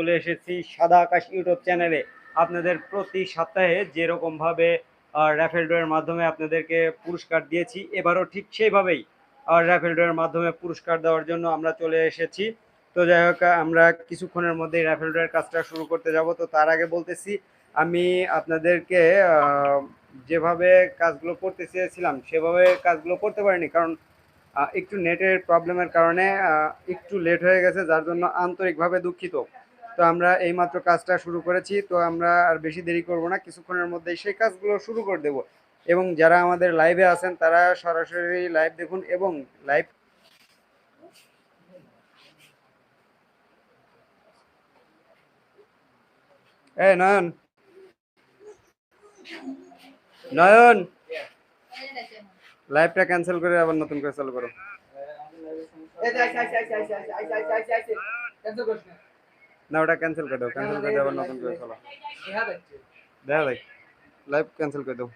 চলে এসেছি সাদা আকাশ ইউটিউব চ্যানেলে। আপনাদের প্রতি সপ্তাহে যেরকমভাবে র্যাফেল ড্রয়ের মাধ্যমে আপনাদেরকে পুরস্কার দিয়েছি, এবারও ঠিক সেইভাবেই র্যাফেল ড্রয়ের মাধ্যমে পুরস্কার দেওয়ার জন্য আমরা চলে এসেছি। তো যাই হোক, আমরা কিছুক্ষণের মধ্যেই র্যাফেল ড্রয়ের কাজটা শুরু করতে যাব। তো তার আগে বলতেছি, আমি আপনাদেরকে যেভাবে কাজগুলো করতে চেয়েছিলাম, সেভাবে কাজগুলো করতে পারিনি। কারণ একটু নেটের প্রবলেমের কারণে একটু লেট হয়ে গেছে, যার জন্য আন্তরিকভাবে দুঃখিত। তো আমরা এইমাত্র কাজটা শুরু করেছি তো আমরা আর বেশি দেরি করব না কিছুক্ষণের মধ্যেই সেই কাজগুলো শুরু করে দেব এবং যারা আমাদের লাইভে আছেন তারা সরাসরি লাইভ দেখুন এবং লাইভ এই নয়ন নয়ন লাইভটা ক্যান্সেল করে আবার নতুন করে চালু করো না ওটা ক্যান্সেল করে দাও ক্যান্সেল করে দাও আবার নতুন করে চলো দেখা ভাই লাইভ ক্যান্সেল করে দাও।